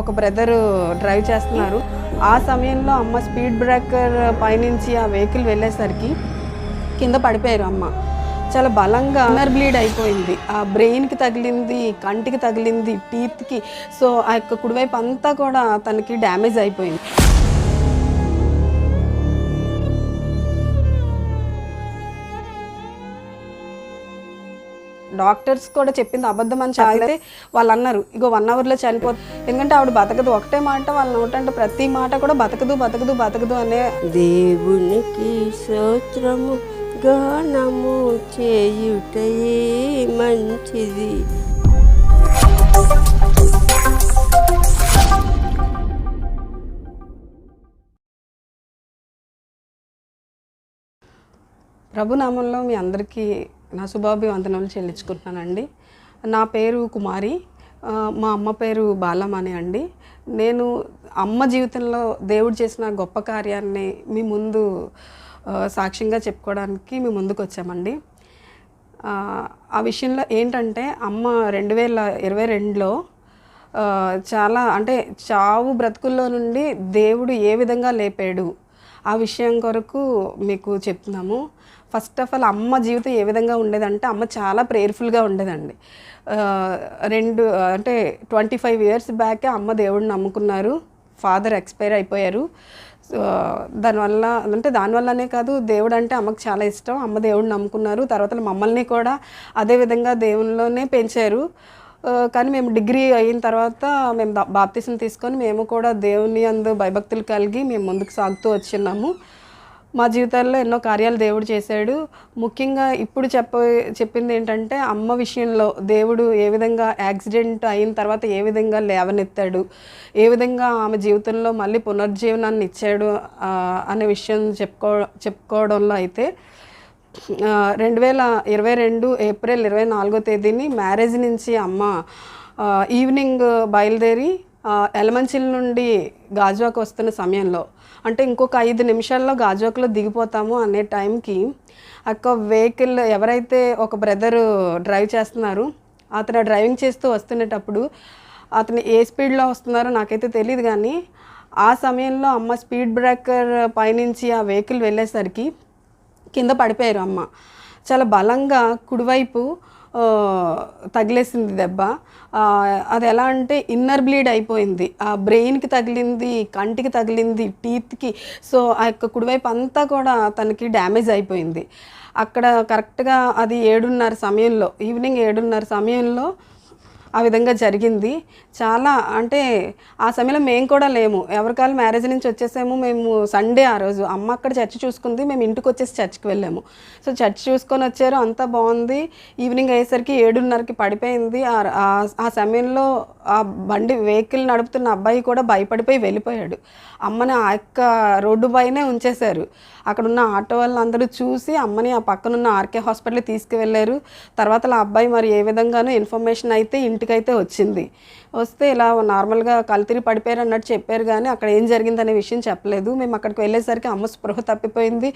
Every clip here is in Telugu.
ఒక బ్రదర్ డ్రైవ్ చేస్తున్నారు. ఆ సమయంలో అమ్మ స్పీడ్ బ్రేకర్ పైనుంచి ఆ వెహికల్ వెళ్ళేసరికి కింద పడిపోయారు అమ్మ. చాలా బలంగా అన్నర్ బ్లీడ్ అయిపోయింది. ఆ బ్రెయిన్కి తగిలింది కంటికి తగిలింది టీత్కి సో ఆ యొక్క కుడివైపు అంతా కూడా తనకి డ్యామేజ్ అయిపోయింది. డాక్టర్స్ కూడా చెప్పింది అబద్ధం అని చాలితే వాళ్ళు అన్నారు ఇగో వన్ అవర్లో చనిపోతుంది ఎందుకంటే ఆవిడ బతకదు. ఒకటే మాట వాళ్ళ నోటంటే ప్రతి మాట కూడా బతకదు బతకదు బతకదు అనే దేవునికి స్తోత్రము గానము చేయుటయే మంచిది. ప్రభునామంలో మీ అందరికీ నా శుభాభివందనలు చెల్లించుకుంటున్నానండి. నా పేరు కుమారి. మా అమ్మ పేరు బాలమణి అండి. నేను అమ్మ జీవితంలో దేవుడు చేసిన గొప్ప కార్యాన్ని మీ ముందు సాక్ష్యంగా చెప్పుకోవడానికి మీ ముందుకు వచ్చామండి. ఆ, విషయంలో ఏంటంటే అమ్మ రెండు వేల ఇరవై రెండులో చాలా అంటే చావు బ్రతుకుల్లో నుండి దేవుడు ఏ విధంగా లేపాడు ఆ విషయం కొరకు మీకు చెప్తున్నాము. ఫస్ట్ ఆఫ్ ఆల్ అమ్మ జీవితం ఏ విధంగా ఉండేదంటే అమ్మ చాలా ప్రేయర్ఫుల్గా ఉండేదండి. రెండు అంటే ట్వంటీ ఫైవ్ ఇయర్స్ బ్యాకే అమ్మ దేవుడిని నమ్ముకున్నారు. ఫాదర్ ఎక్స్పైర్ అయిపోయారు. సో దానివల్ల అంటే దానివల్లనే కాదు దేవుడు అంటే అమ్మకు చాలా ఇష్టం. అమ్మ దేవుడిని నమ్ముకున్నారు. తర్వాత మమ్మల్ని కూడా అదే విధంగా దేవునిలోనే పెంచారు. కానీ మేము డిగ్రీ అయిన తర్వాత మేము బాప్తిసం తీసుకొని మేము కూడా దేవుని అందు భయభక్తులు కలిగి మేము ముందుకు సాగుతూ వచ్చిన్నాము. మా జీవితాల్లో ఎన్నో కార్యాలు దేవుడు చేశాడు. ముఖ్యంగా ఇప్పుడు చెప్ప చెప్పింది ఏంటంటే అమ్మ విషయంలో దేవుడు ఏ విధంగా యాక్సిడెంట్ అయిన తర్వాత ఏ విధంగా లేవనెత్తాడు ఏ విధంగా ఆమె జీవితంలో మళ్ళీ పునర్జీవనాన్ని ఇచ్చాడు అనే విషయం చెప్పుకో చెప్పుకోవడంలో అయితే రెండు వేల ఇరవై రెండు ఏప్రిల్ ఇరవై నాలుగో తేదీని మ్యారేజ్ నుంచి అమ్మ ఈవినింగ్ బయలుదేరి ఎలమంచిల్ ఎలమంచిల నుండి గాజువాకు వస్తున్న సమయంలో అంటే ఇంకొక ఐదు నిమిషాల్లో గాజువాకులో దిగిపోతాము అనే టైంకి అక్క వెహికల్ ఎవరైతే ఒక బ్రదర్ డ్రైవ్ చేస్తున్నారు అతను డ్రైవింగ్ చేస్తూ వస్తున్నటప్పుడు అతను ఏ స్పీడ్లో వస్తున్నారో నాకైతే తెలియదు కానీ ఆ సమయంలో అమ్మ స్పీడ్ బ్రేకర్ పైనుంచి ఆ వెహికల్ వెళ్ళేసరికి కింద పడిపోయారు అమ్మ. చాలా బలంగా కుడివైపు తగిలేసింది దెబ్బ. అది ఎలా అంటే ఇన్నర్ బ్లీడ్ అయిపోయింది. ఆ బ్రెయిన్కి తగిలింది కంటికి తగిలింది టీత్కి సో ఆ యొక్క కుడివైపు అంతా కూడా తనకి డ్యామేజ్ అయిపోయింది. అక్కడ కరెక్ట్గా అది ఏడున్నర సమయంలో ఈవినింగ్ ఏడున్నర సమయంలో ఆ విధంగా జరిగింది. చాలా అంటే ఆ సమయంలో మేము కూడా లేము. ఎవరికాలు మ్యారేజ్ నుంచి వచ్చేసాము మేము సండే ఆ రోజు. అమ్మ అక్కడ చర్చ్ చూసుకుంది మేము ఇంటికి వచ్చేసి చర్చ్కి వెళ్ళాము. సో చర్చ్ చూసుకొని వచ్చారు అంతా బాగుంది. ఈవినింగ్ అయ్యేసరికి ఏడున్నరకి పడిపోయింది. ఆ- ఆ- ఆ సమయంలో ఆ బండి వెహికల్ నడుపుతున్న అబ్బాయి కూడా భయపడిపోయి వెళ్ళిపోయాడు. అమ్మని ఆ యొక్క రోడ్డు పైనే ఉంచేశారు. అక్కడ ఉన్న ఆటో వాళ్ళందరూ చూసి అమ్మని ఆ పక్కనున్న ఆర్కే హాస్పిటల్కి తీసుకువెళ్ళారు. తర్వాత ఆ అబ్బాయి మరి ఏ విధంగానూ ఇన్ఫర్మేషన్ అయితే ఇంటికైతే వచ్చింది. వస్తే ఇలా నార్మల్గా కలితిరి పడిపోయారు అన్నట్టు చెప్పారు కానీ అక్కడ ఏం జరిగిందనే విషయం చెప్పలేదు. మేము అక్కడికి వెళ్ళేసరికి అమ్మ స్పృహ తప్పిపోయింది.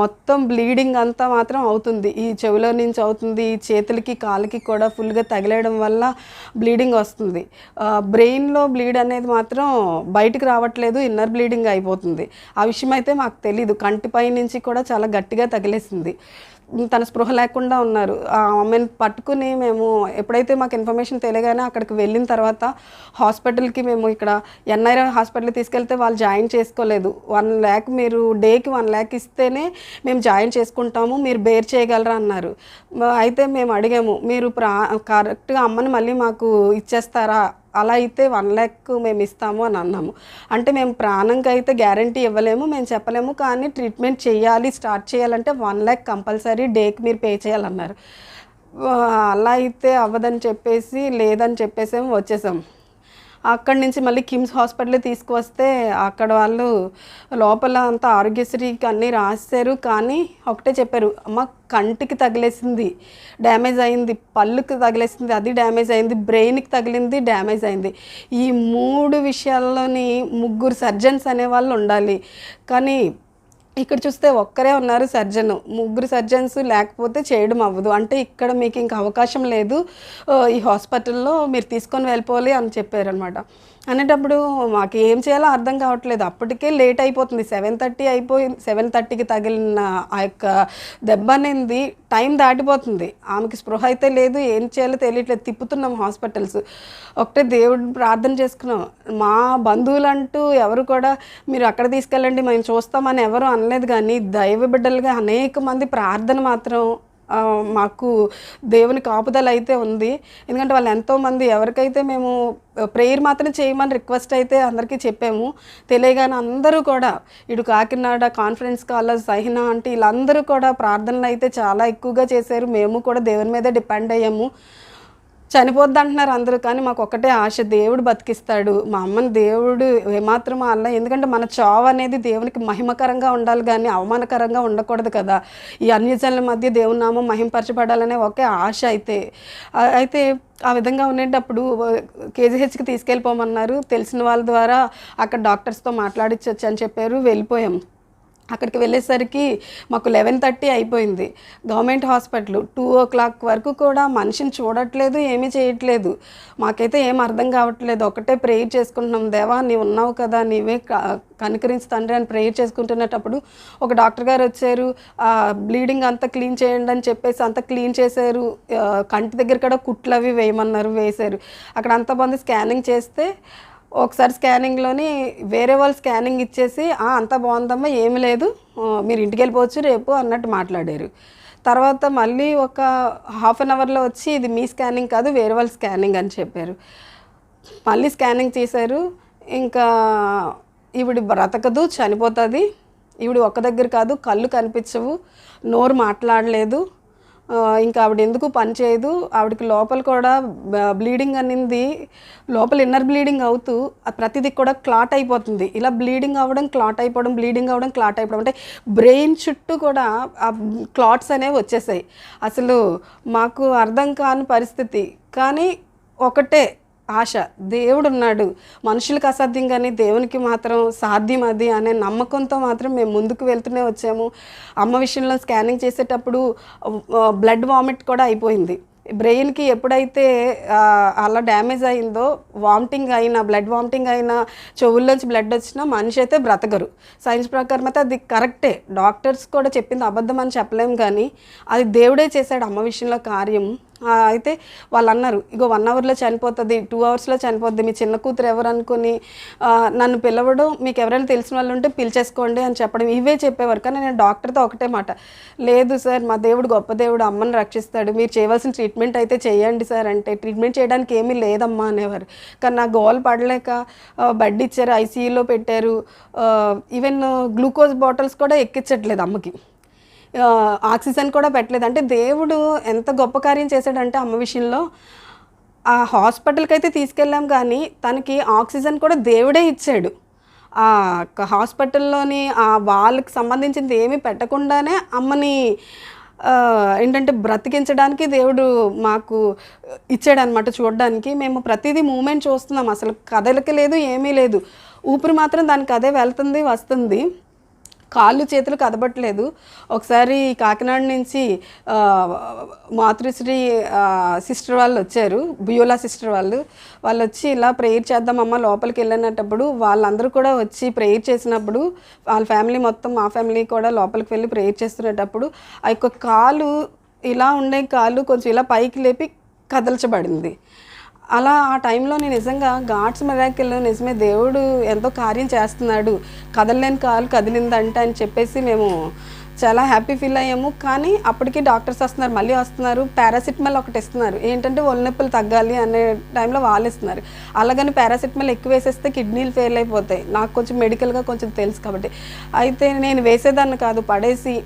మొత్తం బ్లీడింగ్ అంతా మాత్రం అవుతుంది. ఈ చెవిలో నుంచి అవుతుంది. ఈ చేతులకి కాళ్ళకి కూడా ఫుల్గా తగిలేయడం వల్ల బ్లీడింగ్ వస్తుంది. బ్రెయిన్లో బ్లీడ్ అనేది మాత్రం బయటకు రావట్లేదు. ఇన్నర్ బ్లీడింగ్ అయిపోతుంది. ఆ విషయం అయితే మాకు తెలీదు. కంటిపై నుంచి కూడా చాలా గట్టిగా తగిలేసింది. తన స్పృహ లేకుండా ఉన్నారు. ఆ ఆమెను పట్టుకుని మేము ఎప్పుడైతే మాకు ఇన్ఫర్మేషన్ తెలియగానే అక్కడికి వెళ్ళిన తర్వాత హాస్పిటల్కి మేము ఇక్కడ ఎన్ఐఆర్ హాస్పిటల్కి తీసుకెళ్తే వాళ్ళు జాయిన్ చేసుకోలేదు. వన్ ల్యాక్ మీరు డేకి వన్ ల్యాక్ ఇస్తేనే మేము జాయిన్ చేసుకుంటాము మీరు బేర్ చేయగలరా అన్నారు. అయితే మేము అడిగాము మీరు ప్రా కరెక్ట్గా అమ్మని మళ్ళీ మాకు ఇచ్చేస్తారా? అలా అయితే వన్ ల్యాక్ మేము ఇస్తాము అని అన్నాము. అంటే మేము ప్రాణంకి అయితే గ్యారంటీ ఇవ్వలేము మేము చెప్పలేము కానీ ట్రీట్మెంట్ చేయాలి స్టార్ట్ చేయాలంటే వన్ ల్యాక్ కంపల్సరీ డేకి మీరు పే చేయాలన్నారు. అలా అయితే అవ్వదని చెప్పేసి లేదని చెప్పేసేమో వచ్చేసాం. అక్కడి నుంచి మళ్ళీ కిమ్స్ హాస్పిటల్ తీసుకువస్తే అక్కడ వాళ్ళు లోపల అంతా ఆరోగ్యశ్రీకి అన్నీ రాశారు. కానీ ఒకటే చెప్పారు అమ్మ కంటికి తగిలేసింది డ్యామేజ్ అయింది పళ్ళుకి తగిలేసింది అది డ్యామేజ్ అయింది బ్రెయిన్కి తగిలింది డ్యామేజ్ అయింది. ఈ మూడు విషయాల్లోని ముగ్గురు సర్జన్స్ అనేవాళ్ళు ఉండాలి. కానీ ఇక్కడ చూస్తే ఒక్కరే ఉన్నారు సర్జన్. ముగ్గురు సర్జన్స్ లేకపోతే చేయడం అవ్వదు. అంటే ఇక్కడ మీకు ఇంకా అవకాశం లేదు. ఈ హాస్పిటల్లో మీరు తీసుకొని వెళ్ళిపోవాలి అని చెప్పారనమాట అనేటప్పుడు మాకు ఏం చేయాలో అర్థం కావట్లేదు. అప్పటికే లేట్ అయిపోతుంది. సెవెన్ థర్టీ అయిపోయి సెవెన్ థర్టీకి తగిలిన ఆ యొక్క దెబ్బ అనేది టైం దాటిపోతుంది. ఆమెకి స్పృహ అయితే లేదు. ఏం చేయాలో తెలియట్లేదు. తిప్పుతున్నాం హాస్పిటల్స్. ఒకటే దేవుడు ప్రార్థన చేసుకున్నాం. మా బంధువులంటూ ఎవరు కూడా మీరు అక్కడ తీసుకెళ్ళండి మేము చూస్తామని ఎవరు అనలేదు కానీ దైవ బిడ్డలుగా అనేక మంది ప్రార్థన మాత్రం మాకు దేవుని కాపుదల అయితే ఉంది. ఎందుకంటే వాళ్ళు ఎంతోమంది ఎవరికైతే మేము ప్రేయర్ మాత్రం చేయమని రిక్వెస్ట్ అయితే అందరికీ చెప్పాము. తెలియగానే అందరూ కూడా ఇటు కాకినాడ కాన్ఫరెన్స్ కాలేజ్ సహినా అంటే వీళ్ళందరూ కూడా ప్రార్థనలు అయితే చాలా ఎక్కువగా చేశారు. మేము కూడా దేవుని మీద డిపెండ్ అయ్యాము. చనిపోద్ది అంటున్నారు అందరూ కానీ మాకు ఒకటే ఆశ దేవుడు బతికిస్తాడు. మా అమ్మని దేవుడు ఏమాత్రం అల్ల ఎందుకంటే మన చావు అనేది దేవునికి మహిమకరంగా ఉండాలి కానీ అవమానకరంగా ఉండకూడదు కదా. ఈ అన్యజనుల మధ్య దేవుని నామం మహింపరచబడాలనే ఒకే ఆశ అయితే. అయితే ఆ విధంగా ఉండేటప్పుడు కేజీహెచ్కి తీసుకెళ్ళిపోమన్నారు. తెలిసిన వాళ్ళ ద్వారా అక్కడ డాక్టర్స్తో మాట్లాడించవచ్చు అని చెప్పారు. వెళ్ళిపోయాం. అక్కడికి వెళ్ళేసరికి మాకు లెవెన్ థర్టీ అయిపోయింది. Government hospital two o'clock వరకు కూడా మనిషిని చూడట్లేదు ఏమీ చేయట్లేదు. మాకైతే ఏం అర్థం కావట్లేదు. ఒకటే ప్రేయర్ చేసుకుంటున్నాం. దేవా నీవు ఉన్నావు కదా నీవే క- కనికరించి తండ్రి అని ప్రేయర్ చేసుకుంటున్నప్పుడు ఒక డాక్టర్ గారు వచ్చారు బ్లీడింగ్ అంతా క్లీన్ చేయండి అని చెప్పేసి అంతా క్లీన్ చేశారు. కంటి దగ్గర కూడా కుట్లు అవి వేయమన్నారు వేశారు. అక్కడ అంత మంది స్కానింగ్ చేస్తే ఒకసారి స్కానింగ్లోని వేరే వాళ్ళు స్కానింగ్ ఇచ్చేసి అంతా బాగుందమ్మా ఏమి లేదు. మీరు ఇంటికి వెళ్ళిపోవచ్చు రేపు అన్నట్టు మాట్లాడారు. తర్వాత మళ్ళీ ఒక హాఫ్ అన్ అవర్లో వచ్చి ఇది మీ స్కానింగ్ కాదు వేరే వాళ్ళ స్కానింగ్ అని చెప్పారు. మళ్ళీ స్కానింగ్ చేశారు ఇంకా ఈవిడ బ్రతకదు చనిపోతుంది. ఈవిడ ఒక్క దగ్గర కాదు కళ్ళు కనిపించవు నోరు మాట్లాడలేదు. ఇంకా ఆవిడ ఎందుకు పని చేయదు? ఆవిడకి లోపల కూడా బ్లీడింగ్ అనింది. లోపల ఇన్నర్ బ్లీడింగ్ అవుతూ ప్రతిదీ కూడా క్లాట్ అయిపోతుంది. ఇలా బ్లీడింగ్ అవ్వడం క్లాట్ అయిపోవడం బ్లీడింగ్ అవ్వడం క్లాట్ అయిపోవడం అంటే బ్రెయిన్ చుట్టూ కూడా ఆ క్లాట్స్ అనేవి వచ్చేసాయి. అసలు మాకు అర్థం కాని పరిస్థితి. కానీ ఒకటే ఆశ. దేవుడు ఉన్నాడు మనుషులకు అసాధ్యం కానీ దేవునికి మాత్రం సాధ్యం అది అనే నమ్మకంతో మాత్రం మేము ముందుకు వెళ్తూనే వచ్చాము. అమ్మ విషయంలో స్కానింగ్ చేసేటప్పుడు బ్లడ్ వామిట్ కూడా అయిపోయింది. బ్రెయిన్కి ఎప్పుడైతే అలా డ్యామేజ్ అయిందో వామిటింగ్ అయినా బ్లడ్ వామిటింగ్ అయినా చెవుల్లోంచి బ్లడ్ వచ్చినా మనిషి అయితే బ్రతకరు. సైన్స్ ప్రకారం అయితే అది కరెక్టే. డాక్టర్స్ కూడా చెప్పింది అబద్ధం అని చెప్పలేము కానీ అది దేవుడే చేశాడు అమ్మ విషయంలో కార్యం. అయితే వాళ్ళు అన్నారు ఇగో వన్ అవర్లో చనిపోతుంది టూ అవర్స్లో చనిపోద్ది మీ చిన్న కూతురు ఎవరు అనుకుని నన్ను పిలవడం మీకు ఎవరైనా తెలిసిన వాళ్ళు ఉంటే పిలిచేసుకోండి అని చెప్పడం ఇవే చెప్పేవారు. కానీ నేను డాక్టర్తో ఒకటే మాట లేదు సార్ మా దేవుడు గొప్ప దేవుడు అమ్మని రక్షిస్తాడు మీరు చేయవలసిన ట్రీట్మెంట్ అయితే చేయండి సార్ అంటే ట్రీట్మెంట్ చేయడానికి ఏమీ లేదమ్మా అనేవారు. కానీ నా గోల్ పడలేక బెడ్ ఇచ్చారు ఐసీయూలో పెట్టారు ఈవెన్ గ్లూకోజ్ బాటిల్స్ కూడా ఎక్కించట్లేదు అమ్మకి. ఆక్సిజన్ కూడా పెట్టలేదు. అంటే దేవుడు ఎంత గొప్ప కార్యం చేశాడంటే అమ్మ విషయంలో ఆ హాస్పిటల్కి అయితే తీసుకెళ్ళాం కానీ తనకి ఆక్సిజన్ కూడా దేవుడే ఇచ్చాడు. ఆ హాస్పిటల్లోని ఆ వాళ్ళకి సంబంధించింది ఏమీ పెట్టకుండానే అమ్మని ఏంటంటే బ్రతికించడానికి దేవుడు మాకు ఇచ్చాడనమాట చూడడానికి. మేము ప్రతిదీ మూమెంట్ చూస్తున్నాం. అసలు కదలిక లేదు ఏమీ లేదు. ఊపిరి మాత్రం దానికి అదే వెళ్తుంది వస్తుంది. కాళ్ళు చేతులు కదపట్లేదు. ఒకసారి కాకినాడ నుంచి మాతృశ్రీ సిస్టర్ వాళ్ళు వచ్చారు బియోలా సిస్టర్ వాళ్ళు. వాళ్ళు వచ్చి ఇలా ప్రేయర్ చేద్దామమ్మ లోపలికి వెళ్ళినప్పుడు వాళ్ళందరూ కూడా వచ్చి ప్రేయర్ చేసినప్పుడు వాళ్ళ ఫ్యామిలీ మొత్తం మా ఫ్యామిలీ కూడా లోపలికి వెళ్ళి ప్రేయర్ చేస్తున్నప్పుడు ఆ యొక్క కాలు ఇలా ఉండే కాలు కొంచెం ఇలా పైకి లేపి కదల్చబడింది. అలా ఆ టైంలో నేను నిజంగా గాడ్స్ మెరాకిల్ నిజమే దేవుడు ఎంతో కార్యం చేస్తున్నాడు. కదలలేని కాలు కదిలిందంట అని చెప్పేసి మేము చాలా హ్యాపీ ఫీల్ అయ్యాము. కానీ అప్పటికి డాక్టర్స్ వస్తున్నారు మళ్ళీ వస్తున్నారు పారాసిటమాల్ ఒకటి ఇస్తున్నారు. ఏంటంటే ఒళ్ళు నొప్పులు తగ్గాలి అనే టైంలో వాళ్ళు ఇస్తున్నారు. అలాగని పారాసిటమాల్ ఎక్కువ వేసేస్తే కిడ్నీలు ఫెయిల్ అయిపోతాయి. నాకు కొంచెం మెడికల్గా కొంచెం తెలుసు కాబట్టి. అయితే నేను వేసేదాన్ని కాదు పడేసి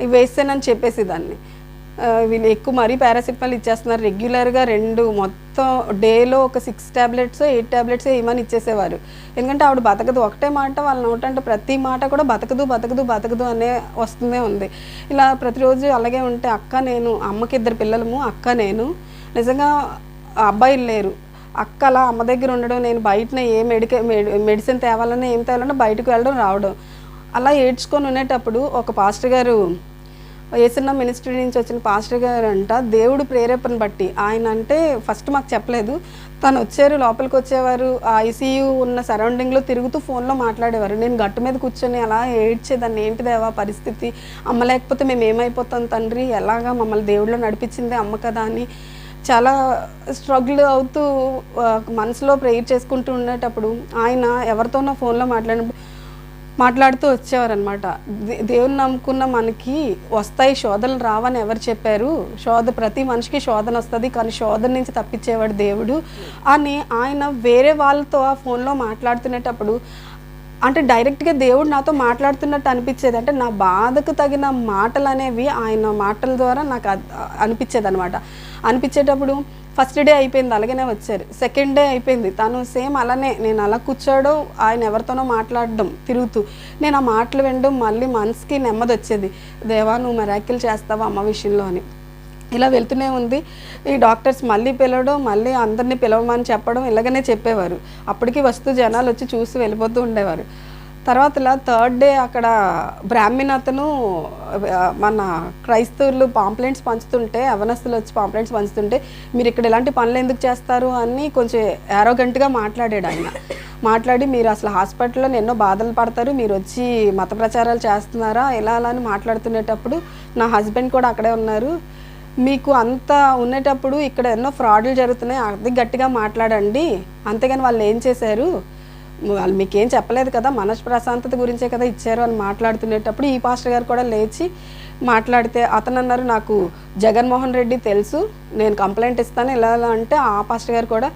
ఇవి వేస్తానని చెప్పేసేదాన్ని. వీళ్ళు ఎక్కువ మరీ పారాసిటమాల్ ఇచ్చేస్తున్నారు. రెగ్యులర్గా రెండు మొత్తం డేలో ఒక సిక్స్ ట్యాబ్లెట్స్ ఎయిట్ ట్యాబ్లెట్స్ ఏమని ఇచ్చేసేవారు. ఎందుకంటే ఆవిడ బతకదు. ఒకటే మాట వాళ్ళ నోటంటే ప్రతి మాట కూడా బతకదు బతకదు బతకదు అనే వస్తూనే ఉంది. ఇలా ప్రతిరోజు అలాగే ఉంటే అక్క నేను అమ్మకి ఇద్దరు పిల్లలము అక్క నేను. నిజంగా అబ్బాయిలు లేరు. అక్క అలా అమ్మ దగ్గర ఉండడం నేను బయటన ఏ మెడిక మెడిసిన్ తేవాలన్నా ఏం తేవాలన్నా బయటకు వెళ్ళడం రావడం. అలా ఏడ్చుకొని ఉండేటప్పుడు ఒక పాస్టర్ గారు ఏసన్న మినిస్ట్రీ నుంచి వచ్చిన పాస్టర్ గారు అంట దేవుడు ప్రేరేపణ బట్టి. ఆయన అంటే ఫస్ట్ మాకు చెప్పలేదు. తను వచ్చారు లోపలికి వచ్చేవారు ఐసీయూ ఉన్న సరౌండింగ్లో తిరుగుతూ ఫోన్లో మాట్లాడేవారు. నేను గట్టు మీద కూర్చొని అలా ఏడ్చేదాన్ని ఏంటిదేవా పరిస్థితి? అమ్మ లేకపోతే మేము ఏమైపోతాం తండ్రి? ఎలాగా మమ్మల్ని దేవుడిలో నడిపించింది అమ్మ కదా అని చాలా స్ట్రగుల్ అవుతూ మనసులో ప్రేయర్ చేసుకుంటూ ఉండేటప్పుడు ఆయన ఎవరితోనో ఫోన్లో మాట్లాడినప్పుడు మాట్లాడుతూ వచ్చేవారనమాట దేవుని నమ్ముకున్న మనకి వస్తాయి శోధనలు రావని ఎవరు చెప్పారు? శోధ ప్రతి మనిషికి శోధన వస్తుంది కానీ శోధన నుంచి తప్పించేవాడు దేవుడు. అని ఆయన వేరే వాళ్ళతో ఆ ఫోన్లో మాట్లాడుతునేటప్పుడు అంటే డైరెక్ట్గా దేవుడు నాతో మాట్లాడుతున్నట్టు అనిపించేది. అంటే నా బాధకు తగిన మాటలు అనేవి ఆయన మాటల ద్వారా నాకు అనిపించేది అనమాట అనిపించేటప్పుడు ఫస్ట్ డే అయిపోయింది అలాగనే వచ్చారు. సెకండ్ డే అయిపోయింది. తను సేమ్ అలానే నేను అలా కూర్చోడు ఆయన ఎవరితోనో మాట్లాడడం తిరుగుతూ. నేను ఆ మాటలు వినడం మళ్ళీ మనసుకి నెమ్మది వచ్చేది. దేవా నువ్వు మెరాకిల్ చేస్తావా అమ్మ విషయంలో అని. ఇలా వెళ్తూనే ఉంది. ఈ డాక్టర్స్ మళ్ళీ పిలవడం మళ్ళీ అందరినీ పిలవమని చెప్పడం ఇలాగనే చెప్పేవారు. అప్పటికి వస్తూ జనాలు వచ్చి చూసి వెళ్ళిపోతూ ఉండేవారు. తర్వాత ఇలా థర్డ్ డే అక్కడ బ్రాహ్మణ్ అతను మన క్రైస్తవులు పాంప్లెంట్స్ పంచుతుంటే అవనస్తులు వచ్చి పాంప్లెంట్స్ పంచుతుంటే మీరు ఇక్కడ ఇలాంటి పనులు ఎందుకు చేస్తారు? అని కొంచెం యారోగంట్గా మాట్లాడాడు ఆయన. మాట్లాడి మీరు అసలు హాస్పిటల్లో ఎన్నో బాధలు పడతారు. మీరు వచ్చి మత ప్రచారాలు చేస్తున్నారా? ఇలా అలా అని మాట్లాడుతునేటప్పుడు నా హస్బెండ్ కూడా అక్కడే ఉన్నారు. మీకు అంత ఉండేటప్పుడు ఇక్కడ ఎన్నో ఫ్రాడ్లు జరుగుతున్నాయి. అది గట్టిగా మాట్లాడండి. అంతేగాని వాళ్ళు ఏం చేశారు? వాళ్ళు మీకేం చెప్పలేదు కదా మనసు ప్రశాంతత గురించే కదా ఇచ్చారు అని మాట్లాడుతునేటప్పుడు ఈ పాస్టర్ గారు కూడా లేచి మాట్లాడితే అతను అన్నారు నాకు జగన్మోహన్ రెడ్డి తెలుసు నేను కంప్లైంట్ ఇస్తాను ఇలా అంటే ఆ పాస్టర్ గారు కూడా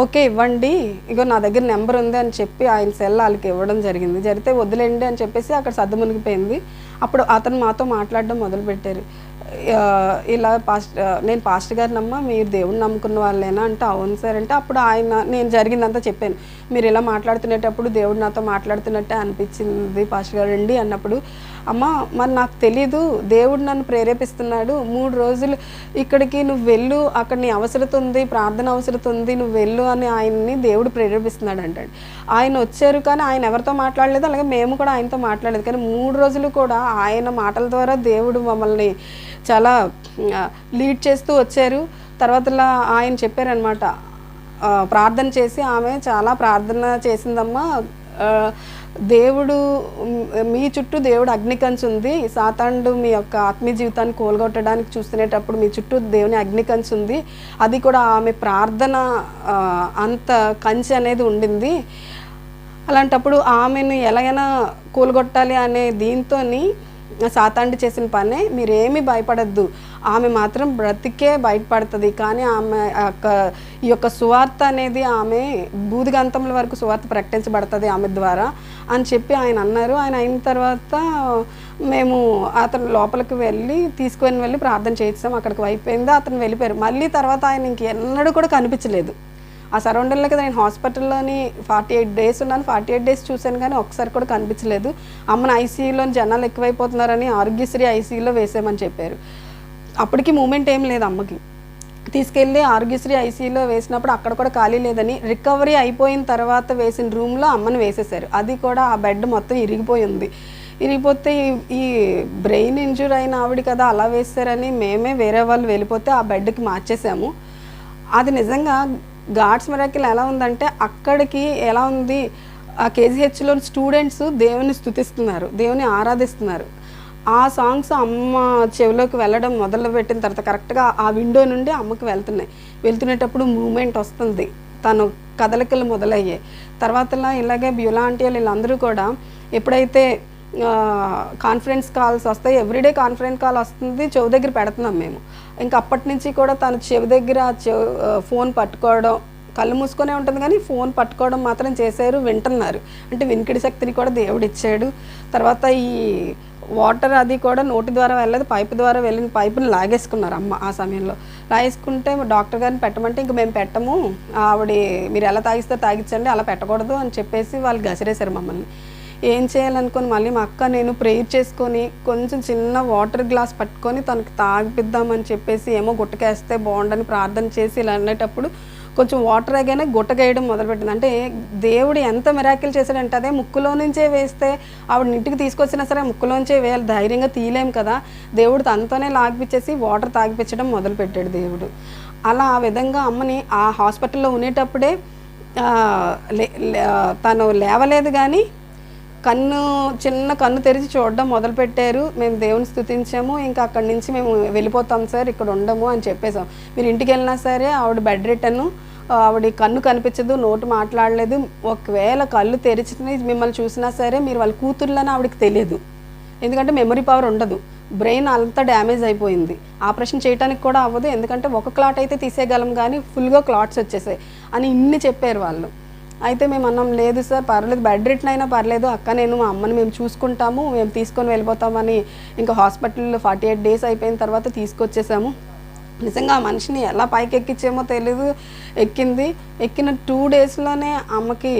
ఓకే ఇవ్వండి ఇగో నా దగ్గర నెంబర్ ఉంది అని చెప్పి ఆయన సెల్ వాళ్ళకి ఇవ్వడం జరిగింది. జరిగితే వదిలేండి అని చెప్పేసి అక్కడ సర్దు మునిగిపోయింది అప్పుడు అతను మాతో మాట్లాడడం మొదలుపెట్టారు. ఇలా పాస్ట్ నేను పాస్టర్ గారిని నమ్మ మీరు దేవుడిని నమ్ముకున్న వాళ్ళేనా అంటే అవును సార్ అంటే అప్పుడు ఆయన నేను జరిగిందంతా చెప్పాను. మీరు ఇలా మాట్లాడుతునేటప్పుడు దేవుడు నాతో మాట్లాడుతున్నట్టే అనిపించింది పాస్టర్ గారు అండి అన్నప్పుడు. అమ్మ మరి నాకు తెలీదు దేవుడు నన్ను ప్రేరేపిస్తున్నాడు. మూడు రోజులు ఇక్కడికి నువ్వు వెళ్ళు అక్కడ నీ అవసరత ఉంది ప్రార్థన అవసరత ఉంది నువ్వు వెళ్ళు అని ఆయన్ని దేవుడు ప్రేరేపిస్తున్నాడు అంటాడు. ఆయన వచ్చారు కానీ ఆయన ఎవరితో మాట్లాడలేదు అలాగే మేము కూడా ఆయనతో మాట్లాడలేదు. కానీ మూడు రోజులు కూడా ఆయన మాటల ద్వారా దేవుడు మమ్మల్ని చాలా లీడ్ చేస్తూ వచ్చారు. తర్వాతలా ఆయన చెప్పారనమాట ప్రార్థన చేసి ఆమె చాలా ప్రార్థన చేసిందమ్మా దేవుడు మీ చుట్టూ దేవుడు అగ్నికంచు ఉంది. సాతాండు మీ యొక్క ఆత్మీయ జీవితాన్ని కోల్గొట్టడానికి చూస్తునేటప్పుడు మీ చుట్టూ దేవుని అగ్నికంచు ఉంది. అది కూడా ఆమె ప్రార్థన అంత కంచి అనేది ఉండింది. అలాంటప్పుడు ఆమెను ఎలాగైనా కూలగొట్టాలి అనే దీంతోని సాతాండి చేసిన పనే. మీరేమీ భయపడద్దు. ఆమె మాత్రం బ్రతికే బయటపడుతుంది. కానీ ఆమె యొక్క ఈ యొక్క సువార్త అనేది ఆమె బూదిగంతముల వరకు సువార్త ప్రకటించబడుతుంది ఆమె ద్వారా అని చెప్పి ఆయన అన్నారు. ఆయన అయిన తర్వాత మేము అతను లోపలికి వెళ్ళి తీసుకొని వెళ్ళి ప్రార్థన చేయించాం అక్కడికి అయిపోయింది. అతను వెళ్ళిపోయారు. మళ్ళీ తర్వాత ఆయన ఇంక ఎన్నడూ కూడా కనిపించలేదు. ఆ సరౌండింగ్లో కదా నేను హాస్పిటల్లోని ఫార్టీ ఎయిట్ డేస్ ఉన్నాను. ఫార్టీ ఎయిట్ డేస్ చూశాను కానీ ఒకసారి కూడా కనిపించలేదు. అమ్మని ఐసీయూలో జనాలు ఎక్కువైపోతున్నారని ఆరోగ్యశ్రీ ఐసీయూలో వేసామని చెప్పారు. అప్పటికి మూమెంట్ ఏం లేదు అమ్మకి. తీసుకెళ్ళి ఆరోగ్యశ్రీ ఐసీయూలో వేసినప్పుడు అక్కడ కూడా ఖాళీ లేదని రికవరీ అయిపోయిన తర్వాత వేసిన రూమ్లో అమ్మని వేసేసారు అది కూడా ఆ బెడ్ మొత్తం ఇరిగిపోయి ఉంది. ఇరిగిపోతే ఈ- ఈ బ్రెయిన్ ఇంజూర్ అయిన ఆవిడ కదా అలా వేస్తారని మేమే వేరే వాళ్ళు వెళ్ళిపోతే ఆ బెడ్కి మార్చేసాము. అది నిజంగా గాడ్స్ మిరాకిల్ ఎలా ఉందంటే అక్కడికి ఎలా ఉంది? ఆ కేజీహెచ్లో స్టూడెంట్స్ దేవుని స్థుతిస్తున్నారు దేవుని ఆరాధిస్తున్నారు. ఆ సాంగ్స్ అమ్మ చెవిలోకి వెళ్ళడం మొదలు పెట్టిన తర్వాత కరెక్ట్గా ఆ విండో నుండి అమ్మకి వెళ్తున్నాయి. వెళ్తునేటప్పుడు మూమెంట్ వస్తుంది. తను కదలికలు మొదలయ్యాయి. తర్వాతలా ఇలాగే బ్యూలా వాళ్ళు వీళ్ళందరూ కూడా ఎప్పుడైతే కాన్ఫరెన్స్ కాల్స్ వస్తాయి. ఎవ్రీడే కాన్ఫరెన్స్ కాల్ వస్తుంది. చెవి దగ్గర పెడుతున్నాం మేము. ఇంకా అప్పటి నుంచి కూడా తను చెవి దగ్గర ఫోన్ పట్టుకోవడం కళ్ళు మూసుకొనే ఉంటుంది కానీ ఫోన్ పట్టుకోవడం మాత్రం చేశారు వింటున్నారు. అంటే వినికిడి శక్తిని కూడా దేవుడు ఇచ్చాడు. తర్వాత ఈ వాటర్ అది కూడా నోటి ద్వారా వెళ్ళదు పైపు ద్వారా వెళ్ళిన పైపుని లాగేసుకున్నారు అమ్మ ఆ సమయంలో. లాగేసుకుంటే డాక్టర్ గారిని పెట్టమంటే ఇంక మేము పెట్టము. ఆవిడ మీరు ఎలా తాగిస్తే తాగించండి అలా పెట్టకూడదు అని చెప్పేసి వాళ్ళు గసిరేశారు మమ్మల్ని. ఏం చేయాలనుకొని మళ్ళీ మా అక్క నేను ప్రేయర్ చేసుకొని కొంచెం చిన్న వాటర్ గ్లాస్ పట్టుకొని తనకి తాగిపిద్దామని చెప్పేసి ఏమో గుట్టకేస్తే బాగుండని ప్రార్థన చేసి ఇలా అనేటప్పుడు కొంచెం వాటర్ అగానే గుట్టగేయడం మొదలుపెట్టింది. అంటే దేవుడు ఎంత మిరాకిల్ చేశాడంటే అదే ముక్కులో నుంచే వేస్తే ఆవిడ ఇంటికి తీసుకొచ్చినా సరే ముక్కులోంచే వేయాలి. ధైర్యంగా తీయలేం కదా. దేవుడు తనతోనే లాగిపించేసి వాటర్ తాగిపించడం మొదలుపెట్టాడు దేవుడు. అలా ఆ విధంగా అమ్మని ఆ హాస్పిటల్లో ఉండేటప్పుడే లే- తను లేవలేదు కానీ కన్ను చిన్న కన్ను తెరిచి చూడడం మొదలుపెట్టారు. మేము దేవుని స్థుతించాము. ఇంకా అక్కడి నుంచి మేము వెళ్ళిపోతాం సార్ ఇక్కడ ఉండము అని చెప్పేసాం మీరు ఇంటికి వెళ్ళినా సరే ఆవిడ బెడ్ రిటర్ను ఆవిడ కన్ను కనిపించదు నోటు మాట్లాడలేదు. ఒకవేళ కళ్ళు తెరిచి మిమ్మల్ని చూసినా సరే మీరు వాళ్ళ కూతుర్లని ఆవిడకి తెలియదు. ఎందుకంటే మెమరీ పవర్ ఉండదు. బ్రెయిన్ అంతా డ్యామేజ్ అయిపోయింది. ఆపరేషన్ చేయడానికి కూడా అవ్వదు. ఎందుకంటే ఒక క్లాట్ అయితే తీసేయగలం కానీ ఫుల్గా క్లాట్స్ వచ్చేసాయి అని ఇన్ని చెప్పారు వాళ్ళు. అయితే మేము అన్నాం లేదు సార్ పర్లేదు బెడ్ రిటర్న్ అయినా పర్లేదు. అక్క నేను మా అమ్మని మేము చూసుకుంటాము మేము తీసుకొని వెళ్ళిపోతామని ఇంకా హాస్పిటల్లో ఫార్టీ ఎయిట్ డేస్ అయిపోయిన తర్వాత తీసుకొచ్చేసాము. నిజంగా ఆ మనిషిని ఎలా పైకి ఎక్కించేమో తెలియదు ఎక్కింది. ఎక్కిన టూ డేస్లోనే అమ్మకి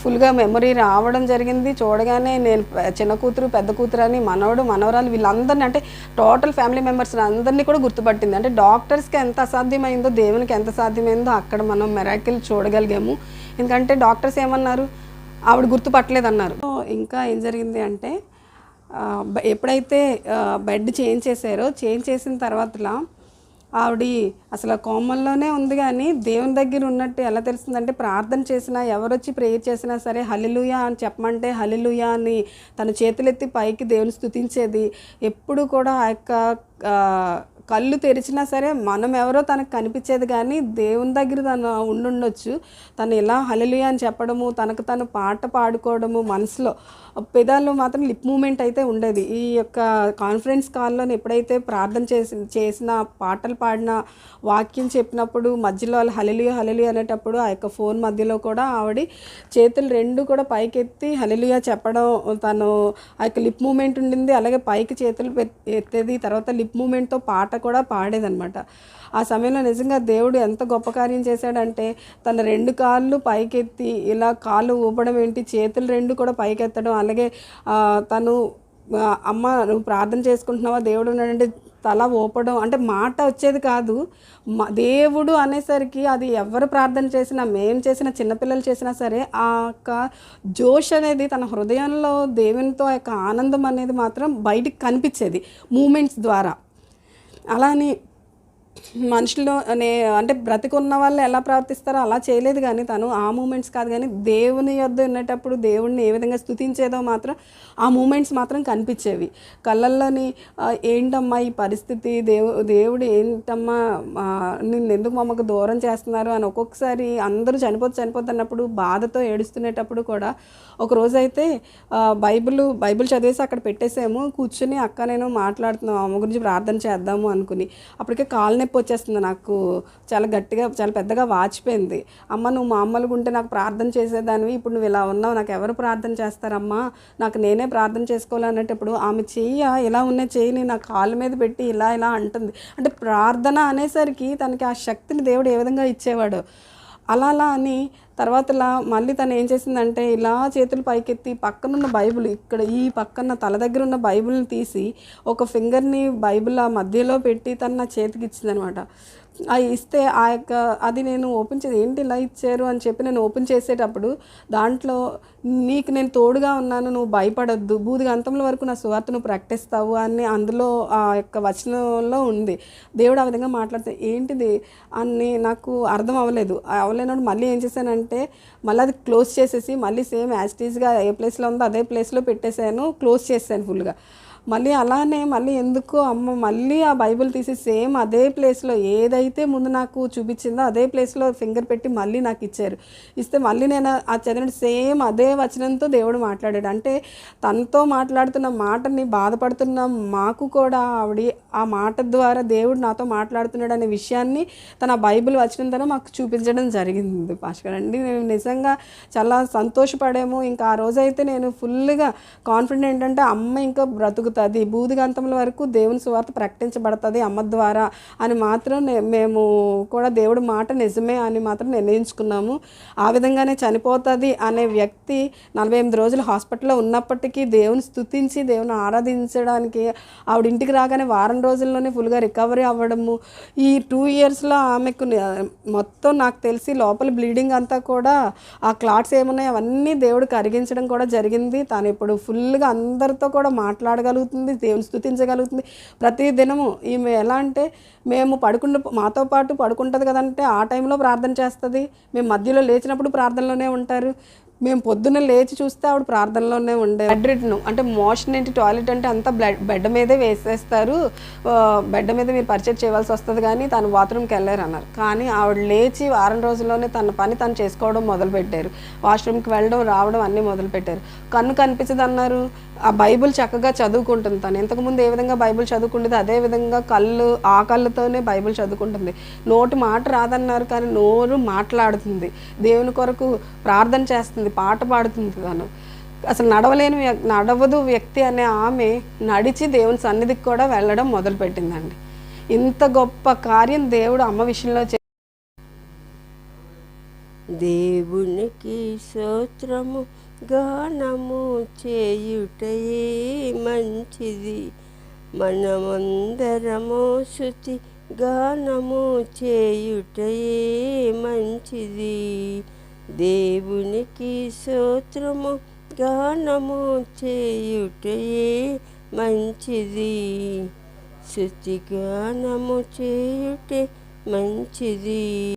ఫుల్గా మెమరీ రావడం జరిగింది. చూడగానే నేను చిన్న కూతురు పెద్ద కూతురు అని మనవడు మనవరాలు వీళ్ళందరినీ అంటే టోటల్ ఫ్యామిలీ మెంబర్స్ అందరినీ కూడా గుర్తుపట్టింది. అంటే డాక్టర్స్కి ఎంత అసాధ్యమైందో దేవునికి ఎంత సాధ్యమైందో అక్కడ మనం మెరాకిల్ చూడగలిగాము. ఎందుకంటే డాక్టర్స్ ఏమన్నారు? ఆవిడ గుర్తుపట్టలేదన్నారు. సో ఇంకా ఏం జరిగింది అంటే ఎప్పుడైతే బెడ్ చేంజ్ చేశారో చేంజ్ చేసిన తర్వాతలా ఆవిడ అసలు కోమల్లోనే ఉంది కానీ దేవుని దగ్గర ఉన్నట్టు ఎలా తెలుస్తుందంటే ప్రార్థన చేసినా ఎవరొచ్చి ప్రేయర్ చేసినా సరే హలిలుయా అని చెప్పమంటే హలిలుయా అని తన చేతులెత్తి పైకి దేవుని స్థుతించేది ఎప్పుడు కూడా ఆ యొక్క కళ్ళు తెరిచినా సరే మనం ఎవరో తనకు కనిపించేది కానీ దేవుని దగ్గర తను ఉండుండొచ్చు. తను ఇలా హలలుయ అని చెప్పడము తనకు తను పాట పాడుకోవడము మనసులో పెదాల్లో మాత్రం లిప్ మూమెంట్ అయితే ఉండేది. ఈ యొక్క కాన్ఫరెన్స్ కాల్లో ఎప్పుడైతే ప్రార్థన చేసి చేసిన పాటలు పాడిన వాక్యం చెప్పినప్పుడు మధ్యలో వాళ్ళు హలలియ హలలుయ అనేటప్పుడు ఆ యొక్క ఫోన్ మధ్యలో కూడా ఆవిడ చేతులు రెండు కూడా పైకెత్తి హలలుయ చెప్పడం తను ఆ యొక్క లిప్ మూమెంట్ ఉండింది. అలాగే పైకి చేతులు ఎత్తేది తర్వాత లిప్ మూమెంట్తో పాట కూడా పాడేదన్నమాట. ఆ సమయంలో నిజంగా దేవుడు ఎంత గొప్ప కార్యం చేశాడంటే తన రెండు కాళ్ళు పైకెత్తి ఇలా కాళ్ళు ఊపడం ఏంటి? చేతులు రెండు కూడా పైకెత్తడం. అలాగే తను అమ్మ నువ్వు ప్రార్థన చేసుకుంటున్నావా? దేవుడు ఉన్నాడంటే తల ఊపడం. అంటే మాట వచ్చేది కాదు. మ- దేవుడు అనేసరికి అది ఎవరు ప్రార్థన చేసినా మేం చేసిన చిన్నపిల్లలు చేసినా సరే ఆ యొక్క జోష్ అనేది తన హృదయంలో దేవునితో ఆ యొక్క ఆనందం అనేది మాత్రం బయటికి కనిపించేది మూమెంట్స్ ద్వారా. అలా అని మనుషులు నే అంటే బ్రతికున్న వాళ్ళు ఎలా ప్రవర్తిస్తారో అలా చేయలేదు కానీ తను ఆ మూమెంట్స్ కాదు కానీ దేవుని యొద్ద ఉన్నటప్పుడు దేవుడిని ఏ విధంగా స్థుతించేదో మాత్రం ఆ మూమెంట్స్ మాత్రం కనిపించేవి. కళ్ళల్లోని ఏంటమ్మా ఈ పరిస్థితి? దేవు దేవుడు ఏంటమ్మా నిన్ను ఎందుకు మమ్మకు దూరం చేస్తున్నారు అని ఒక్కొక్కసారి అందరూ చనిపోతు చనిపోతున్నప్పుడు బాధతో ఏడుస్తునేటప్పుడు కూడా ఒక అయితే బైబిల్ బైబిల్ చదివేసి అక్కడ పెట్టేసాము. కూర్చుని అక్క నేను మాట్లాడుతున్నాం అమ్మ గురించి ప్రార్థన చేద్దాము అనుకుని. అప్పటికే కాలు నొప్పి వచ్చేస్తుంది నాకు. చాలా గట్టిగా చాలా పెద్దగా వాచిపోయింది. అమ్మ నువ్వు మామూలుగా ఉంటే నాకు ప్రార్థన చేసేదానివి. ఇప్పుడు నువ్వు ఇలా ఉన్నావు నాకు ఎవరు ప్రార్థన చేస్తారమ్మా? నాకు నేనే ప్రార్థన చేసుకోవాలనేటప్పుడు ఆమె చెయ్యి ఇలా ఉన్న చెయ్యిని నా కాళ్ళ మీద పెట్టి ఇలా ఇలా అంటుంది. అంటే ప్రార్థన అనేసరికి తనకి ఆ శక్తిని దేవుడు ఏ విధంగా ఇచ్చేవాడు? అలా అలా అని తర్వాతలా మళ్ళీ తను ఏం చేసిందంటే ఇలా చేతులు పైకెత్తి పక్కనున్న బైబుల్ ఇక్కడ ఈ పక్కన తల దగ్గర ఉన్న బైబిల్ని తీసి ఒక ఫింగర్ని బైబుల్ ఆ మధ్యలో పెట్టి తను నా చేతికి ఇచ్చిందనమాట. అవి ఇస్తే ఆ యొక్క అది నేను ఓపెన్ చేసి ఏంటి ఇలా ఇచ్చారు? అని చెప్పి నేను ఓపెన్ చేసేటప్పుడు దాంట్లో నీకు నేను తోడుగా ఉన్నాను నువ్వు భయపడొద్దు. బూది గంతముల వరకు నా సువార్త నువ్వు ప్రకటిస్తావు అని అందులో ఆ యొక్క వచనంలో ఉంది. దేవుడు ఆ విధంగా మాట్లాడితే ఏంటిది? అని నాకు అర్థం అవ్వలేదు. అవ్వలేనప్పుడు మళ్ళీ ఏం చేశానంటే మళ్ళీ అది క్లోజ్ చేసేసి మళ్ళీ సేమ్ యాజ్టీస్గా ఏ ప్లేస్లో ఉందో అదే ప్లేస్లో పెట్టేశాను క్లోజ్ చేశాను ఫుల్గా. మళ్ళీ అలానే మళ్ళీ ఎందుకో అమ్మ మళ్ళీ ఆ బైబిల్ తీసి సేమ్ అదే ప్లేస్లో ఏదైతే ముందు నాకు చూపించిందో అదే ప్లేస్లో ఫింగర్ పెట్టి మళ్ళీ నాకు ఇచ్చారు. ఇస్తే మళ్ళీ నేను ఆ చదివిన సేమ్ అదే వచనంతో దేవుడు మాట్లాడాడు. అంటే తనతో మాట్లాడుతున్న మాటని బాధపడుతున్న మాకు కూడా ఆవిడ ఆ మాట ద్వారా దేవుడు నాతో మాట్లాడుతున్నాడు అనే విషయాన్ని తన బైబిల్ వచ్చిన ద్వారా మాకు చూపించడం జరిగింది. భాస్కర్ అండి నేను నిజంగా చాలా సంతోషపడాము. ఇంకా ఆ రోజైతే నేను ఫుల్గా కాన్ఫిడెంట్ ఏంటంటే అమ్మ ఇంకా బ్రతుకు జరుగుతుంది. బూదిగంతముల వరకు దేవుని సువార్త ప్రకటించబడుతుంది అమ్మ ద్వారా అని మాత్రం మేము కూడా దేవుడు మాట నిజమే అని మాత్రం నిర్ణయించుకున్నాము. ఆ విధంగానే చనిపోతుంది అనే వ్యక్తి నలభై ఎనిమిది రోజులు హాస్పిటల్లో ఉన్నప్పటికీ దేవుని స్థుతించి దేవుని ఆరాధించడానికి ఆవిడ ఇంటికి రాగానే వారం రోజుల్లోనే ఫుల్గా రికవరీ అవ్వడము. ఈ టూ ఇయర్స్లో ఆమెకు మొత్తం నాకు తెలిసి లోపల బ్లీడింగ్ అంతా కూడా ఆ క్లాట్స్ ఏమున్నాయి అవన్నీ దేవుడు కరిగించడం కూడా జరిగింది. తను ఇప్పుడు ఫుల్గా అందరితో కూడా మాట్లాడగలుగుతుంది. దేవుని స్థుతించగలుగుతుంది ప్రతి దినము ఈమె ఎలా అంటే మేము పడుకున్న మాతో పాటు పడుకుంటుంది కదంటే ఆ టైంలో ప్రార్థన చేస్తుంది. మేము మధ్యలో లేచినప్పుడు ప్రార్థనలోనే ఉంటారు. మేము పొద్దున్న లేచి చూస్తే ఆవిడ ప్రార్థనలోనే ఉండే బెడ్ అంటే మోషన్ ఏంటి టాయిలెట్ అంటే అంతా బ్లడ్ బెడ్ మీదే వేసేస్తారు. బెడ్ మీద మీరు పర్చేజ్ చేయవలసి వస్తుంది కానీ తను బాత్రూమ్కి వెళ్ళారు అన్నారు. కానీ ఆవిడ లేచి వారం రోజుల్లోనే తన పని తను చేసుకోవడం మొదలుపెట్టారు. వాష్రూమ్కి వెళ్ళడం రావడం అన్నీ మొదలుపెట్టారు. కన్ను కనిపించదు అన్నారు ఆ బైబిల్ చక్కగా చదువుకుంటుంది తను. ఇంతకుముందు ఏ విధంగా బైబిల్ చదువుకుంటుంది అదే విధంగా కళ్ళు ఆ కళ్ళతోనే బైబిల్ చదువుకుంటుంది. నోటి మాట రాదన్నారు కానీ నోరు మాట్లాడుతుంది. దేవుని కొరకు ప్రార్థన చేస్తుంది పాట పాడుతుంది తను. అసలు నడవలేని నడవదు వ్యక్తి అనే ఆమె నడిచి దేవుని సన్నిధికి కూడా వెళ్ళడం మొదలుపెట్టిందండి. ఇంత గొప్ప కార్యం దేవుడు అమ్మ విషయంలో చే- దేవునికి స్తోత్రము గానము చేయుటయే మంచిది. మనమందరము శృతి గానము చేయుటయే మంచిది. దేవునికి స్తోత్రము గానము చేయుటయే మంచిది. శృతి గానము చేయుటే మంచిది.